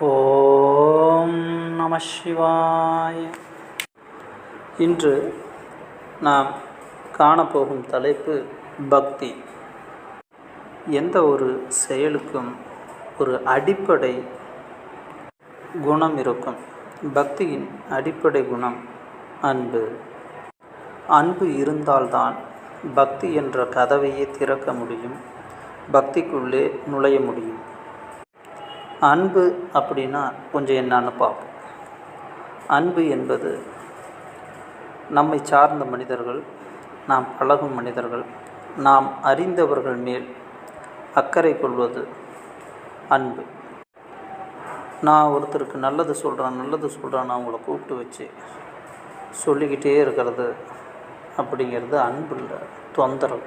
ஓம் நம சிவாய. இன்று நாம் காணப்போகும் தலைப்பு பக்தி. எந்த ஒரு செயலுக்கும் ஒரு அடிப்படை குணம் இருக்கும். பக்தியின் அடிப்படை குணம் அன்பு. அன்பு இருந்தால்தான் பக்தி என்ற கதவையே திறக்க முடியும். பக்திக்குள்ளே நுழைய முடியும். அன்பு அப்படின்னா கொஞ்சம் என்னான்னு பார்ப்போம். அன்பு என்பது நம்மை சார்ந்த மனிதர்கள் நாம் பழகும் மனிதர்கள் நாம் அறிந்தவர்கள் மேல் அக்கறை கொள்வது அன்பு. நான் ஒருத்தருக்கு நல்லது சொல்கிறேன் நல்லது சொல்கிறேன் அவங்கள கூப்பிட்டு வச்சு சொல்லிக்கிட்டே இருக்கிறது அப்படிங்கிறது அன்பு இல்லை தொந்தரவு.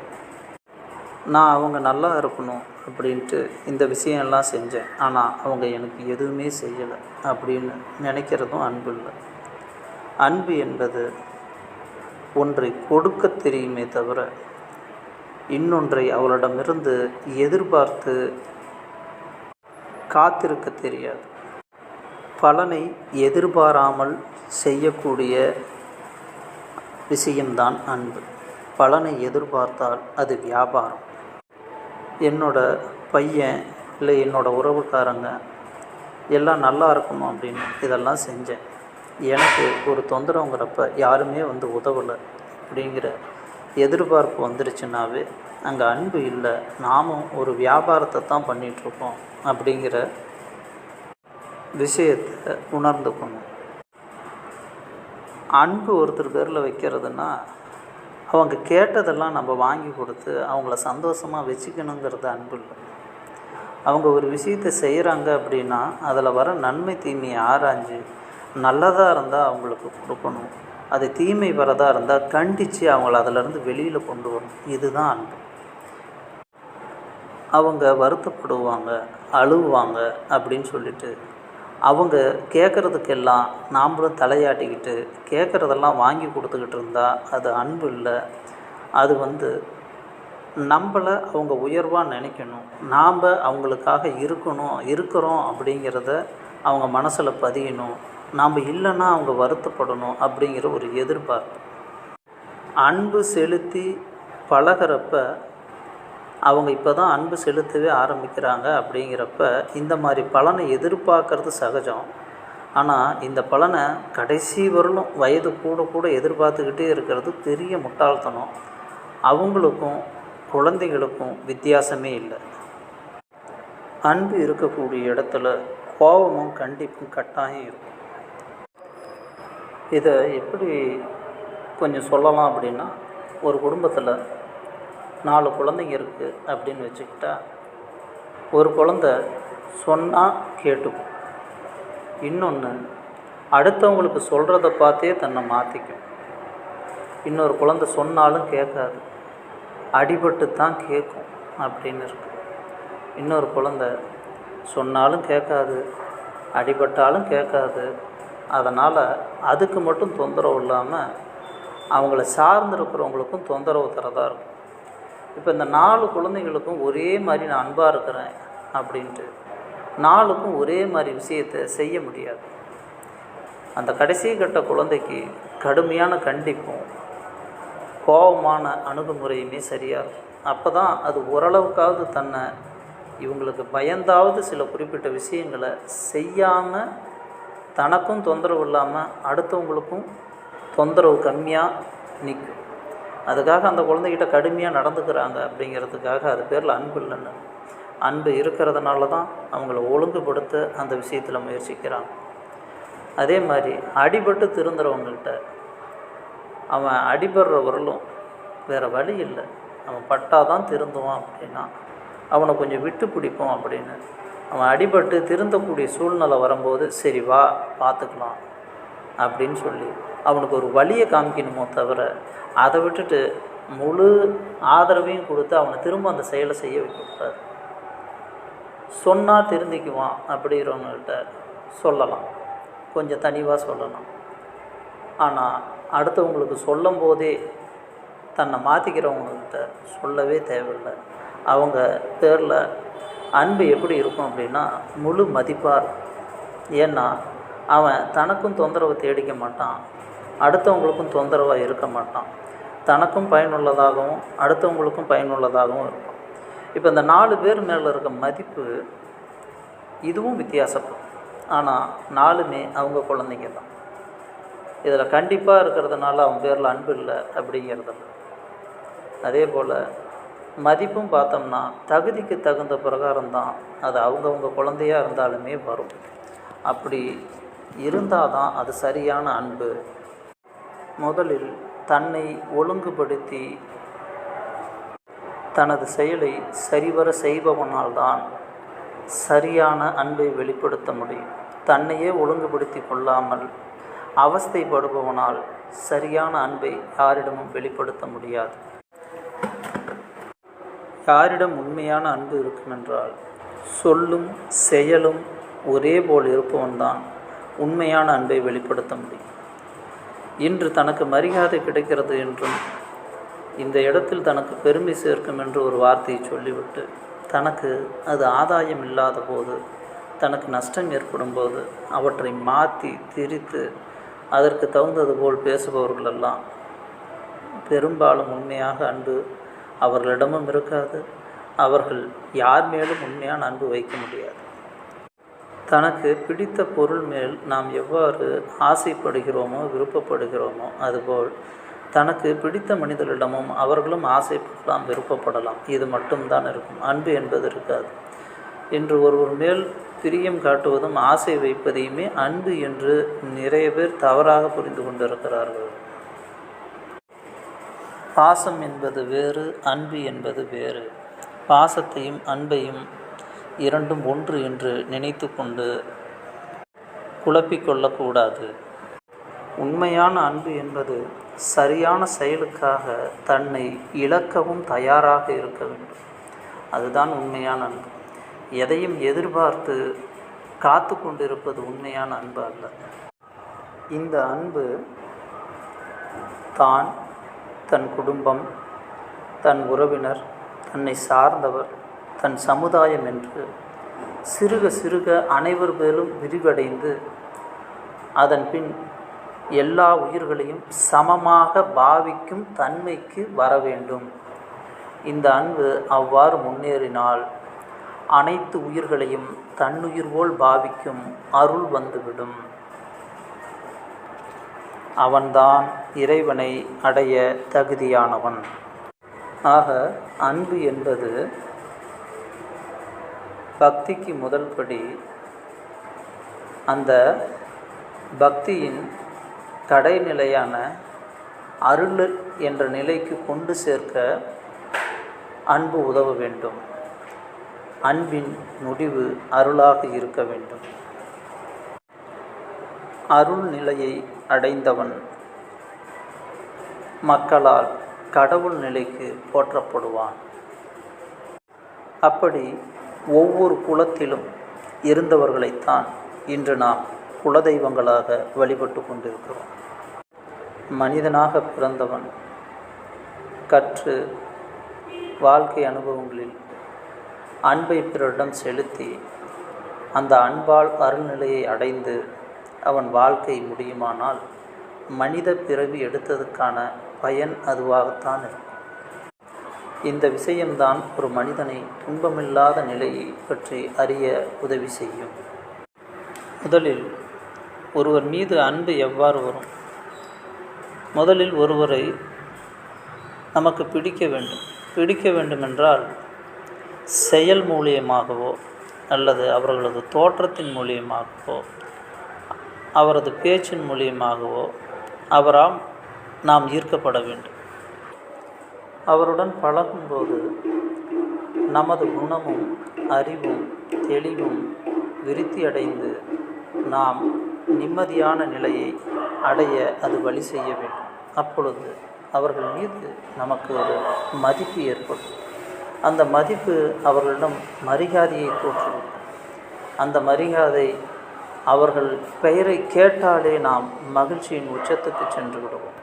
நான் அவங்க நல்லா இருக்கணும் அப்படின்ட்டு இந்த விஷயம்லாம் செஞ்சேன். ஆனால் அவங்க எனக்கு எதுவுமே செய்யலை அப்படின்னு நினைக்கிறதும் அன்பு இல்லை. அன்பு என்பது ஒன்றை கொடுக்க தெரியுமே தவிர இன்னொன்றை அவளிடமிருந்து எதிர்பார்த்து காத்திருக்க தெரியாது. பலனை எதிர்பாராமல் செய்யக்கூடிய விஷயம்தான் அன்பு. பலனை எதிர்பார்த்தால் அது வியாபாரம். என்னோடய பையன் இல்லை என்னோடய உறவுக்காரங்க எல்லாம் நல்லா இருக்கணும் அப்படின்னு இதெல்லாம் செஞ்சேன். எனக்கு ஒரு தொந்தரவுங்கிறப்ப யாருமே வந்து உதவலை அப்படிங்கிற எதிர்பார்ப்பு வந்துருச்சுனாவே அங்கே அன்பு இல்லை நாமும் ஒரு வியாபாரத்தை தான் பண்ணிகிட்ருக்கோம் அப்படிங்கிற விஷயத்தை உணர்ந்துக்கணும். அன்பு ஒருத்தர் பேரில் வைக்கிறதுனா அவங்க கேட்டதெல்லாம் நம்ம வாங்கி கொடுத்து அவங்கள சந்தோஷமாக வச்சுக்கணுங்கிறது அன்பு இல்லை. அவங்க ஒரு விஷயத்தை செய்கிறாங்க அப்படின்னா அதில் வர நன்மை தீமையை ஆராய்ஞ்சு நல்லதாக இருந்தால் அவங்களுக்கு கொடுக்கணும். அது தீமை வரதாக இருந்தால் கண்டித்து அவங்கள அதிலேருந்து வெளியில் கொண்டு வரணும். இதுதான் அன்பு. அவங்க வருத்தப்படுவாங்க அழுவாங்க அப்படின்னு சொல்லிட்டு அவங்க கேட்குறதுக்கெல்லாம் நாம்ளும் தலையாட்டிக்கிட்டு கேட்குறதெல்லாம் வாங்கி கொடுத்துக்கிட்டு இருந்தால் அது அன்பு இல்லை. அது வந்து நம்மளை அவங்க உயர்வாக நினைக்கணும். நாம் அவங்களுக்காக இருக்கணும் இருக்கிறோம் அப்படிங்கிறத அவங்க மனசில் பதியணும். நாம் இல்லைன்னா அவங்க வருத்தப்படணும் அப்படிங்கிற ஒரு எதிர்பார்ப்பு. அன்பு செலுத்தி பழகிறப்ப அவங்க இப்போ தான் அன்பு செலுத்தவே ஆரம்பிக்கிறாங்க அப்படிங்கிறப்ப இந்த மாதிரி பலனை எதிர்பார்க்கறது சகஜம். ஆனால் இந்த பலனை கடைசி வரலும் வயது கூட கூட எதிர்பார்த்துக்கிட்டே இருக்கிறது பெரிய முட்டாள்தனம். அவங்களுக்கும் குழந்தைகளுக்கும் வித்தியாசமே இல்லை. அன்பு இருக்கக்கூடிய இடத்துல கோபமும் கண்டிப்பும் கட்டாயம் இருக்கும். இதை எப்படி கொஞ்சம் சொல்லலாம் அப்படின்னா ஒரு குடும்பத்தில் நாலு குழந்தைங்க இருக்குது அப்படின்னு வச்சுக்கிட்டா ஒரு குழந்த சொன்னால் கேட்டுக்கும். இன்னொன்று அடுத்தவங்களுக்கு சொல்கிறத பார்த்தே தன்னை மாற்றிக்கும் இன்னொரு குழந்த சொன்னாலும் கேட்காது. அடிபட்டு தான் கேட்கும் அப்படின்னு இருக்கு இன்னொரு குழந்த சொன்னாலும் கேட்காது அடிபட்டாலும் கேட்காது. அதனால் அதுக்கு மட்டும் தொந்தரவு இல்லாமல் அவங்கள சார்ந்திருக்கிறவங்களுக்கும் தொந்தரவு தரதாக இருக்கும். இப்போ இந்த நாலு குழந்தைங்களுக்கும் ஒரே மாதிரி நான் அன்பாக இருக்கிறேன் அப்படின்ட்டு நாளுக்கும் ஒரே மாதிரி விஷயத்தை செய்ய முடியாது. அந்த கடைசி கட்ட குழந்தைக்கு கடுமையான கண்டிப்பும் கோபமான அணுகுமுறையுமே சரியாக இருக்கும். அப்போ தான் அது ஓரளவுக்காவது தன்னை இவங்களுக்கு பயந்தாவது சில குறிப்பிட்ட விஷயங்களை செய்யாமல் தனக்கும் தொந்தரவு இல்லாமல் அடுத்தவங்களுக்கும் தொந்தரவு கம்மியாக நிற்கும் அதுக்காக அந்த குழந்தைகிட்ட கடுமையாக நடந்துக்கிறாங்க அப்படிங்கிறதுக்காக அது பேரில் அன்பு இல்லைன்னு. அன்பு இருக்கிறதுனால தான் அவங்கள ஒழுங்குபடுத்த அந்த விஷயத்தில் முயற்சிக்கிறாங்க அதே மாதிரி அடிபட்டு திருந்துறவங்கள்ட்ட அவன் அடிபடுற வரலும் வேறு வழி இல்லை. அவன் பட்டால் தான் திருந்துவான் அப்படின்னா அவனை கொஞ்சம் விட்டு பிடிப்போம் அப்படின்னு. அவன் அடிபட்டு திருந்தக்கூடிய சூழ்நிலை வரும்போது சரி வா பார்த்துக்கலாம் அப்படின்னு சொல்லி அவனுக்கு ஒரு வழியை காமிக்கணுமோ தவிர அதை விட்டுட்டு முழு ஆதரவையும் கொடுத்து அவனை திரும்ப அந்த செயலை செய்ய வைக்கக்கூடாது. சொன்னால் திருந்திக்குவான் அப்படிங்கிறவங்கள்ட்ட சொல்லலாம். கொஞ்சம் தனிவாக சொல்லலாம். ஆனால் அடுத்தவங்களுக்கு சொல்லும் போதே தன்னை மாற்றிக்கிறவங்கள்ட்ட சொல்லவே தேவையில்லை. அவங்க பேரில் அன்பு எப்படி இருக்கும் அப்படின்னா முழு மதிப்பாக இருக்கும் ஏன்னா அவன் தனக்கும் தொந்தரவு தேடிக்க மாட்டான். அடுத்தவங்களுக்கும் தொந்தரவாக இருக்க மாட்டான். தனக்கும் பயனுள்ளதாகவும் அடுத்தவங்களுக்கும் பயனுள்ளதாகவும் இருப்பான். இப்போ இந்த நாலு பேர் மேலே இருக்க மதிப்பு இதுவும் வித்தியாசப்படும். ஆனால் நாலுமே அவங்க குழந்தைங்க தான் இதில் கண்டிப்பாக இருக்கிறதுனால அவன் பேரில் அன்பு இல்லை அப்படிங்கிறது அதே போல் மதிப்பும் பார்த்தோம்னா தகுதிக்கு தகுந்த பிரகாரம் தான் அது அவங்கவுங்க குழந்தையா இருந்தாலுமே வரும். அப்படி இருந்தால் தான் அது சரியான அன்பு. முதலில் தன்னை ஒழுங்குபடுத்தி தனது செயலை சரிவர செய்பவனால்தான் சரியான அன்பை வெளிப்படுத்த முடியும். தன்னையே ஒழுங்குபடுத்தி கொள்ளாமல் அவஸ்தைப்படுபவனால் சரியான அன்பை யாரிடமும் வெளிப்படுத்த முடியாது. யாரிடம் உண்மையான அன்பு இருக்குமென்றால் சொல்லும் செயலும் ஒரே போல் இருப்பவன்தான். உண்மையான அன்பை வெளிப்படுத்த முடியும். இன்று தனக்கு மரியாதை கிடைக்கிறது என்றும் இந்த இடத்தில் தனக்கு பெருமை சேர்க்கும் என்று ஒரு வார்த்தையை சொல்லிவிட்டு தனக்கு அது ஆதாயம் இல்லாத போது தனக்கு நஷ்டம் ஏற்படும் போது அவற்றை மாற்றி திரித்து அதற்கு தகுந்தது போல் பேசுபவர்களெல்லாம் பெரும்பாலும் உண்மையாக அன்பு அவர்களிடமும் இருக்காது. அவர்கள் யார் மேலும் உண்மையான அன்பு வைக்க முடியாது. தனக்கு பிடித்த பொருள் மேல் நாம் எவ்வாறு ஆசைப்படுகிறோமோ விருப்பப்படுகிறோமோ அதுபோல் தனக்கு பிடித்த மனிதர்களிடமும் அவர்களும் ஆசைப்படலாம் விருப்பப்படலாம். இது மட்டும்தான் இருக்கும். அன்பு என்பது இருக்காது. இன்று ஒருவர் மேல் பிரியம் காட்டுவதும் ஆசை வைப்பதையுமே அன்பு என்று நிறைய பேர் தவறாக புரிந்து கொண்டிருக்கிறார்கள். பாசம் என்பது வேறு அன்பு என்பது வேறு. பாசத்தையும் அன்பையும் இரண்டும் ஒன்று என்று நினைத்து கொண்டு குழப்பிக்கொள்ளக்கூடாது. உண்மையான அன்பு என்பது சரியான செயலுக்காக தன்னை இழக்கவும் தயாராக இருக்க வேண்டும். அதுதான் உண்மையான அன்பு. எதையும் எதிர்பார்த்து காத்து கொண்டிருப்பது உண்மையான அன்பு அல்ல. இந்த அன்பு தான் தன் குடும்பம் தன் உறவினர் தன்னை சார்ந்தவர் தன் சமுதாயம் என்று சிறுக சிறுக அனைவர் மேலும் விரிவடைந்து அதன் பின் எல்லா உயிர்களையும் சமமாக பாவிக்கும் தன்மைக்கு வர வேண்டும். இந்த அன்பு அவ்வாறு முன்னேறினால் அனைத்து உயிர்களையும் தன்னுயிர் போல் பாவிக்கும் அருள் வந்துவிடும். அவன்தான் இறைவனை அடைய தகுதியானவன். ஆக அன்பு என்பது பக்திக்கு முதல் படி அந்த பக்தியின் கடைநிலையான அருள் என்ற நிலைக்கு கொண்டு சேர்க்க அன்பு உதவ வேண்டும். அன்பின் முடிவு அருளாக இருக்க வேண்டும். அருள் நிலையை அடைந்தவன் மக்களால் கடவுள் நிலைக்கு போற்றப்படுவான். அப்படி ஒவ்வொரு குலத்திலும் இருந்தவர்களைத்தான் இன்று நாம் குலதெய்வங்களாக வழிபட்டு கொண்டிருக்கிறோம். மனிதனாக பிறந்தவன் கற்று வாழ்க்கை அனுபவங்களில் அன்பை பிறரிடம் செலுத்தி அந்த அன்பால் அருள்நிலையை அடைந்து அவன் வாழ்க்கை முடியுமானால் மனித பிறவி எடுத்ததுக்கான பயன் அதுவாகத்தான் இருக்கும். இந்த விஷயம்தான் ஒரு மனிதனை துன்பமில்லாத நிலையை பற்றி அறிய உதவி செய்யும். முதலில் ஒருவர் மீது அன்பு எவ்வாறு வரும்? முதலில் ஒருவரை நமக்கு பிடிக்க வேண்டும். பிடிக்க வேண்டுமென்றால் செயல் மூலியமாகவோ அல்லது அவர்களது தோற்றத்தின் மூலியமாகவோ அவரது பேச்சின் மூலியமாகவோ அவரால் நாம் ஈர்க்கப்பட வேண்டும். அவருடன் பழகும்போது நமது குணமும் அறிவும் தெளிவும் விருத்தி அடைந்து நாம் நிம்மதியான நிலையை அடைய அது வழி செய்ய வேண்டும். அப்பொழுது அவர்கள் மீது நமக்கு ஒரு மதிப்பு ஏற்படும். அந்த மதிப்பு அவர்களிடம் மரியாதையை தோற்றுவிடும் அந்த மரியாதை அவர்கள் பெயரை கேட்டாலே நாம் மகிழ்ச்சியின் உச்சத்துக்கு சென்று விடுவோம்.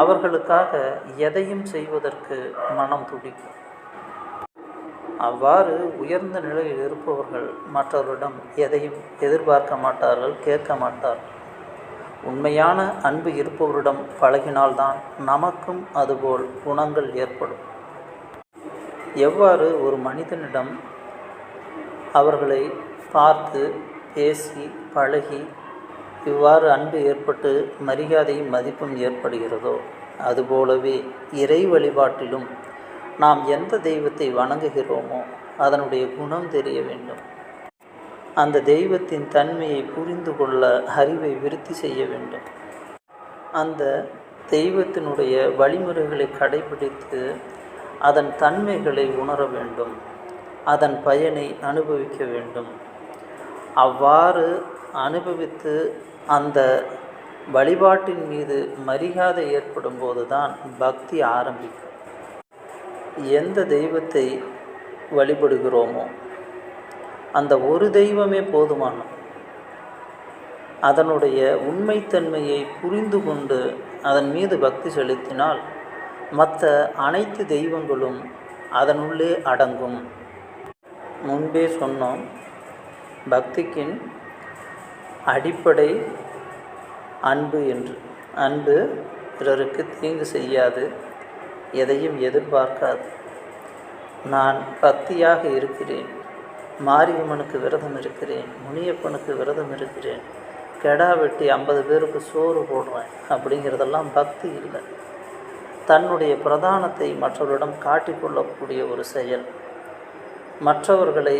அவர்களுக்காக எதையும் செய்வதற்கு மனம் துடிக்கும். அவ்வாறு உயர்ந்த நிலையில் இருப்பவர்கள் மற்றவரிடம் எதையும் எதிர்பார்க்க மாட்டார்கள் கேட்க மாட்டார்கள். உண்மையான அன்பு இருப்பவரிடம் பழகினால்தான் நமக்கும் அதுபோல் குணங்கள் ஏற்படும். எவ்வாறு ஒரு மனிதனிடம் அவர்களை பார்த்து பேசி பழகி இவ்வாறு அன்பு ஏற்பட்டு மரியாதையும் மதிப்பும் ஏற்படுகிறதோ? அதுபோலவே இறை வழிபாட்டிலும் நாம் எந்த தெய்வத்தை வணங்குகிறோமோ அதனுடைய குணம் தெரிய வேண்டும். அந்த தெய்வத்தின் தன்மையை புரிந்து கொள்ள அறிவை விருத்தி செய்ய வேண்டும். அந்த தெய்வத்தினுடைய வழிமுறைகளை கடைபிடித்து அதன் தன்மைகளை உணர வேண்டும். அதன் பயனை அனுபவிக்க வேண்டும். அவ்வாறு அனுபவித்து அந்த வழிபாட்டின் மீது மரியாதை ஏற்படும் போதுதான் பக்தி ஆரம்பிக்கும். எந்த தெய்வத்தை வழிபடுகிறோமோ அந்த ஒரு தெய்வமே போதுமானோம் அதனுடைய உண்மைத்தன்மையை புரிந்து கொண்டு அதன் மீது பக்தி செலுத்தினால் மற்ற அனைத்து தெய்வங்களும் அதனுள்ளே அடங்கும். முன்பே சொன்னோம் பக்திக்கின் அடிப்படை அன்பு என்று. அன்பு பிறருக்கு தீங்கு செய்யாது எதையும் எதிர்பார்க்காது. நான் பக்தியாக இருக்கிறேன் மாரியம்மனுக்கு விரதம் இருக்கிறேன் முனியப்பனுக்கு விரதம் இருக்கிறேன் கெடா வெட்டி ஐம்பது பேருக்கு சோறு போடுறேன் அப்படிங்கிறதெல்லாம் பக்தி இல்லை. தன்னுடைய பிரதானத்தை மற்றவரிடம் காட்டிக்கொள்ளக்கூடிய ஒரு செயல். மற்றவர்களை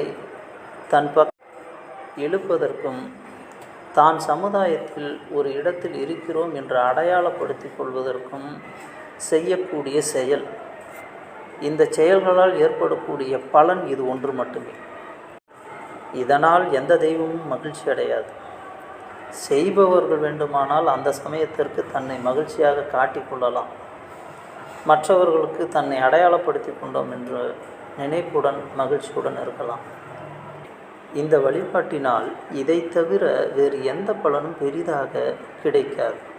தன் பக் இழுப்பதற்கும் தான் சமுதாயத்தில் ஒரு இடத்தில் இருக்கிறோம் என்று அடையாளப்படுத்திக் கொள்வதற்கும் செய்யக்கூடிய செயல். இந்த செயல்களால் ஏற்படக்கூடிய பலன் இது ஒன்று மட்டுமே. இதனால் எந்த தெய்வமும் மகிழ்ச்சி அடையாது. செய்பவர்கள் வேண்டுமானால் அந்த சமயத்திற்கு தன்னை மகிழ்ச்சியாக காட்டிக்கொள்ளலாம் மற்றவர்களுக்கு தன்னை அடையாளப்படுத்தி கொண்டோம் என்ற நினைப்புடன் மகிழ்ச்சியுடன் இருக்கலாம். இந்த வழிபாட்டினால் இதை தவிர வேறு எந்த பலனும் பெரிதாக கிடைக்காது.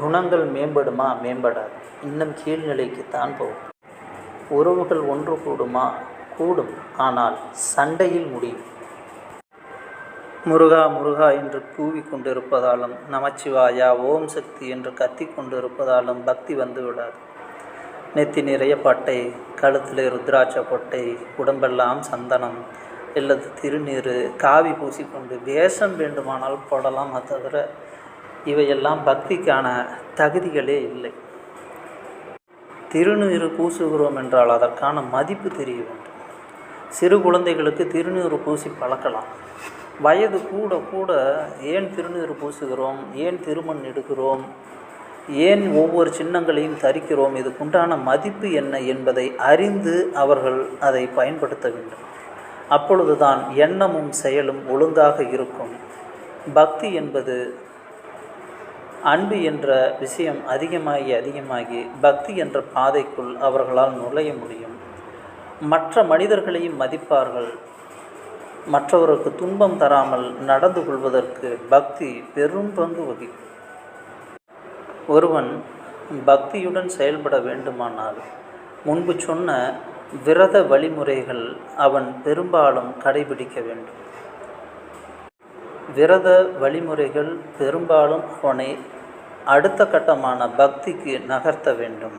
குணங்கள் மேம்படுமா? மேம்படாது. இன்னும் கீழ்நிலைக்கு தான் போகும். உறவுகள் ஒன்று கூடுமா? கூடும். ஆனால் சண்டையில் முடியும். முருகா முருகா என்று கூவி கொண்டிருப்பதாலும் நமச்சிவாயா ஓம் சக்தி என்று கத்தி கொண்டிருப்பதாலும் பக்தி வந்து விடாது. நெத்தி நிறைய பட்டை கழுத்தில் ருத்ராட்ச கொட்டை உடம்பெல்லாம் சந்தனம் இல்லது திருநீர் காவி பூசிக்கொண்டு வேஷம் வேண்டுமானால் போடலாம். தவிர இவையெல்லாம் பக்திக்கான தகுதிகளே இல்லை. திருநீர் பூசுகிறோம் என்றால் அதற்கான மதிப்பு தெரிய வேண்டும். சிறு குழந்தைகளுக்கு திருநீர் பூசி பழக்கலாம். வயது கூட கூட ஏன் திருநீர் பூசுகிறோம்? ஏன் திருமண் எடுக்கிறோம்? ஏன் ஒவ்வொரு சின்னங்களையும் தரிக்கிறோம்? இதுக்குண்டான மதிப்பு என்ன என்பதை அறிந்து அவர்கள் அதை பயன்படுத்த வேண்டும். அப்பொழுதுதான் எண்ணமும் செயலும் ஒழுங்காக இருக்கும். பக்தி என்பது அன்பு என்ற விஷயம் அதிகமாகி அதிகமாகி பக்தி என்ற பாதைக்குள் அவர்களால் நுழைய முடியும். மற்ற மனிதர்களையும் மதிப்பார்கள். மற்றவருக்கு துன்பம் தராமல் நடந்து கொள்வதற்கு பக்தி பெரும் பங்கு வகிக்கும். ஒருவன் பக்தியுடன் செயல்பட வேண்டுமானால் முன்பு சொன்ன விரத வழிமுறைகள் அவன் பெரும்பாலும் கடைபிடிக்க வேண்டும். விரத வழிமுறைகள் பெரும்பாலும் அவனை அடுத்த கட்டமான பக்திக்கு நகர்த்த வேண்டும்.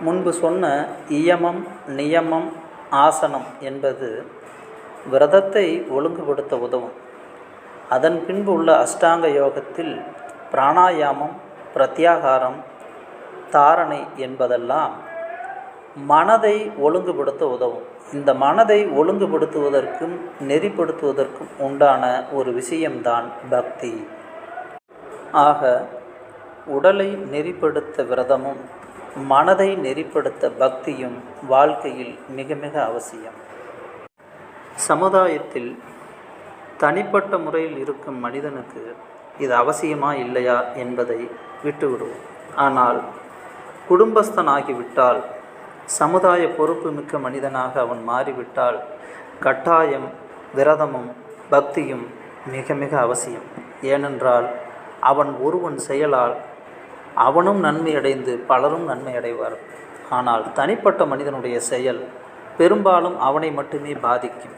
முன்பு சொன்ன இயமம் நியமம் ஆசனம் என்பது விரதத்தை ஒழுங்குபடுத்த உதவும். அதன் பின்பு உள்ள அஷ்டாங்க யோகத்தில் பிராணாயாமம் பிரத்யாகாரம் தாரணை என்பதெல்லாம் மனதை ஒழுங்குபடுத்த உதவும். இந்த மனதை ஒழுங்குபடுத்துவதற்கும் நெறிப்படுத்துவதற்கும் உண்டான ஒரு விஷயம்தான் பக்தி. ஆக உடலை நெறிப்படுத்த விரதமும் மனதை நெறிப்படுத்த பக்தியும் வாழ்க்கையில் மிக மிக அவசியம். சமுதாயத்தில் தனிப்பட்ட முறையில் இருக்கும் மனிதனுக்கு இது அவசியமா இல்லையா என்பதை விட்டுவிடுவோம். ஆனால் குடும்பஸ்தனாகிவிட்டால் சமுதாய பொறுப்பு மிக்க மனிதனாக அவன் மாறிவிட்டால் கட்டாயம் விரதமும் பக்தியும் மிக மிக அவசியம். ஏனென்றால் அவன் ஒருவன் செயலால் அவனும் நன்மை அடைந்து பலரும் நன்மை அடைவார் ஆனால் தனிப்பட்ட மனிதனுடைய செயல் பெரும்பாலும் அவனை மட்டுமே பாதிக்கும்.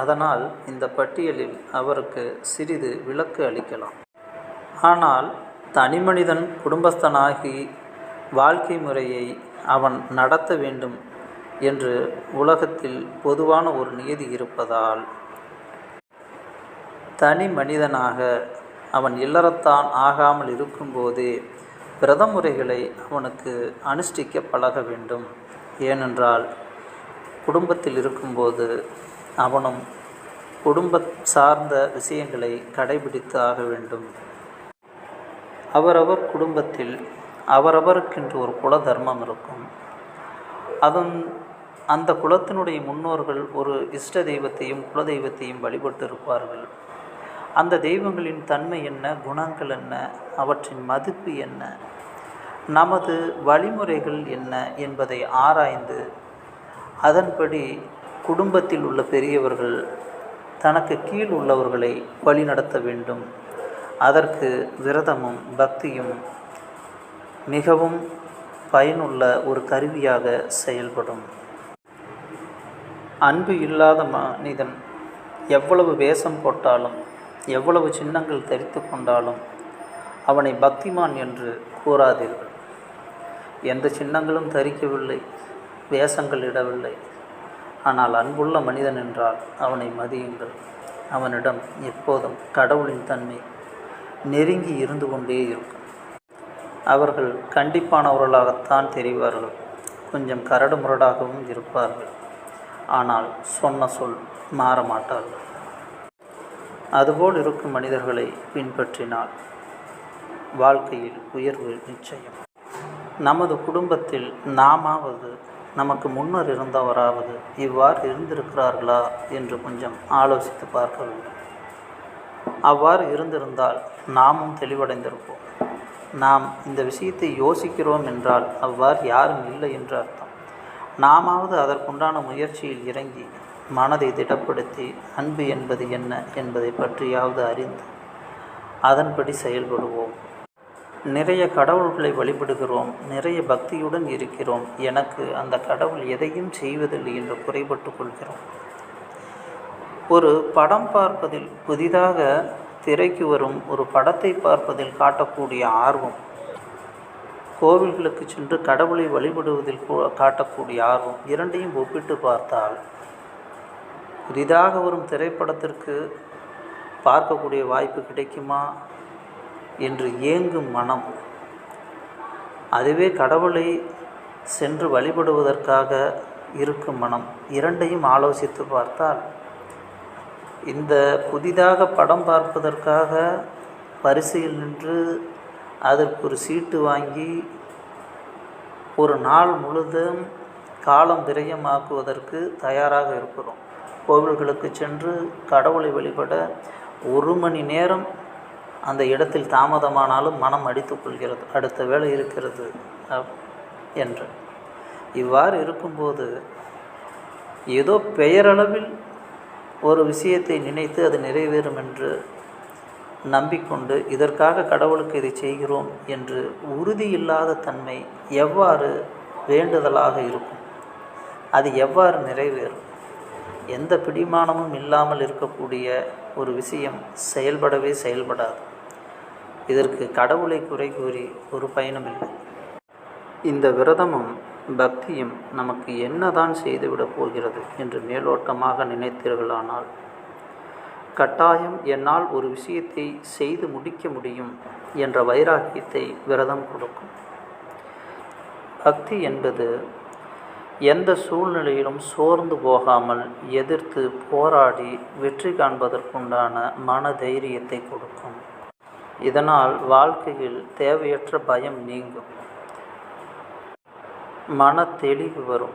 அதனால் இந்த பட்டியலில் அவருக்கு சிறிது விலக்கு அளிக்கலாம். ஆனால் தனிமனிதன் குடும்பஸ்தனாகி வாழ்க்கை முறையை அவன் நடத்த வேண்டும் என்று உலகத்தில் பொதுவான ஒரு நியதி இருப்பதால் தனி மனிதனாக அவன் இல்லறத்தான் ஆகாமல் இருக்கும்போதே பிரதமுறைகளை அவனுக்கு அனுஷ்டிக்க பழக வேண்டும். ஏனென்றால் குடும்பத்தில் இருக்கும்போது அவனும் குடும்ப சார்ந்த விஷயங்களை கடைபிடித்து ஆக வேண்டும். அவரவர் குடும்பத்தில் அவரவருக்கென்று ஒரு குல தர்மம் இருக்கும். அதன் அந்த குலத்தினுடைய முன்னோர்கள் ஒரு இஷ்ட தெய்வத்தையும் குல தெய்வத்தையும் வழிபட்டு இருப்பார்கள் அந்த தெய்வங்களின் தன்மை என்ன குணங்கள் என்ன அவற்றின் மதிப்பு என்ன நமது வழிமுறைகள் என்ன என்பதை ஆராய்ந்து அதன்படி குடும்பத்தில் உள்ள பெரியவர்கள் தனக்கு கீழ் உள்ளவர்களை வழிநடத்த வேண்டும். அதற்கு விரதமும் பக்தியும் மிகவும் பயனுள்ள ஒரு கருவியாக செயல்படும். அன்பு இல்லாத மனிதன் எவ்வளவு வேஷம் போட்டாலும் எவ்வளவு சின்னங்கள் தெரித்து கொண்டாலும் அவனை பக்திமான் என்று கூறாதீர்கள். எந்த சின்னங்களும் தரிக்கவில்லை வேஷங்கள் இடவில்லை. ஆனால் அன்புள்ள மனிதன் என்றால் அவனை மதியுங்கள். அவனிடம் எப்போதும் கடவுளின் தன்மை நெருங்கி இருந்து கொண்டே இருக்கும். அவர்கள் கண்டிப்பானவர்களாகத்தான் தெரிவார்கள். கொஞ்சம் கரடு முரடாகவும் இருப்பார்கள். ஆனால் சொன்ன சொல் மாற மாட்டார்கள் அதுபோல் இருக்கும் மனிதர்களை பின்பற்றினால் வாழ்க்கையில் உயர்வு நிச்சயம். நமது குடும்பத்தில் நாமாவது நமக்கு முன்னர் இருந்தவராவது இவ்வாறு இருந்திருக்கிறார்களா என்று கொஞ்சம் ஆலோசித்து பார்க்க வேண்டும். அவ்வாறு இருந்திருந்தால் நாமும் தெளிவடைந்திருப்போம். நாம் இந்த விஷயத்தை யோசிக்கிறோம் என்றால் அவ்வாறு யாரும் இல்லை என்று அர்த்தம். நாமாவது அதற்குண்டான முயற்சியில் இறங்கி மனதை திடப்படுத்தி அன்பு என்பது என்ன என்பதை பற்றியாவது அறிந்து அதன்படி செயல்படுவோம். நிறைய கடவுள்களை வழிபடுகிறோம் நிறைய பக்தியுடன் இருக்கிறோம். எனக்கு அந்த கடவுள் எதையும் செய்வதில்லை என்று குறைபட்டு கொள்கிறோம். ஒரு படம் பார்ப்பதில் புதிதாக திரைக்கு வரும் ஒரு படத்தை பார்ப்பதில் காட்டக்கூடிய ஆர்வம் கோவில்களுக்கு சென்று கடவுளை வழிபடுவதில் காட்டக்கூடிய ஆர்வம் இரண்டையும் ஒப்பிட்டு பார்த்தால் புதிதாக வரும் திரைப்படத்திற்கு பார்க்கக்கூடிய வாய்ப்பு கிடைக்குமா? என்று ஏங்கும் மனம். அதுவே கடவுளை சென்று வழிபடுவதற்காக இருக்கும் மனம். இரண்டையும் ஆலோசித்து பார்த்தால் இந்த புதிதாக படம் பார்ப்பதற்காக வரிசையில் நின்று அதற்கு ஒரு சீட்டு வாங்கி ஒரு நாள் முழுதும் காலம் விரயமாக்குவதற்கு தயாராக இருக்கிறோம். கோவில்களுக்கு சென்று கடவுளை வழிபட ஒரு மணி நேரம் அந்த இடத்தில் தாமதமானாலும் மனம் அடித்து கொள்கிறது. அடுத்த வேலை இருக்கிறது என்று. இவ்வாறு இருக்கும்போது ஏதோ பெயரளவில் ஒரு விஷயத்தை நினைத்து அது நிறைவேறும் என்று நம்பிக்கொண்டு இதற்காக கடவுளுக்கு இதை செய்கிறோம் என்று உறுதி இல்லாத தன்மை எவ்வாறு வேண்டுதலாக இருக்கும்? அது எவ்வாறு நிறைவேறும்? எந்த பிடிமானமும் இல்லாமல் இருக்கக்கூடிய ஒரு விஷயம் செயல்படவே செயல்படாது. இதற்கு கடவுளை குறை கூறி ஒரு பயனும் இல்லை. இந்த விரதமும் பக்தியும் நமக்கு என்னதான் செய்துவிடப் போகிறது என்று மேலோட்டமாக நினைத்தீர்களானால் கட்டாயம் என்னால் ஒரு விஷயத்தை செய்து முடிக்க முடியும் என்ற வைராக்கியத்தை விரதம் கொடுக்கும். பக்தி என்பது எந்த சூழ்நிலையிலும் சோர்ந்து போகாமல் எதிர்த்து போராடி வெற்றி காண்பதற்குண்டான மன தைரியத்தை கொடுக்கும். இதனால் வாழ்க்கையில் தேவையற்ற பயம் நீங்கும். மன தெளிவு வரும்.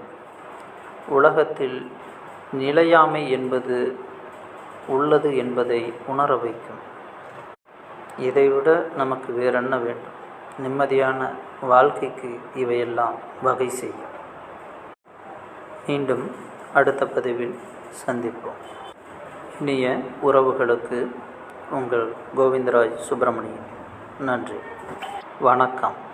உலகத்தில் நிலையாமை என்பது உள்ளது என்பதை உணர வைக்கும். இதைவிட நமக்கு வேறென்ன வேண்டும்? நிம்மதியான வாழ்க்கைக்கு இவையெல்லாம் வகை செய்யும். மீண்டும் அடுத்த பதிவில் சந்திப்போம். இனிய உறவுகளுக்கு உங்கள் கோவிந்தராஜ் சுப்பிரமணியன். நன்றி. வணக்கம்.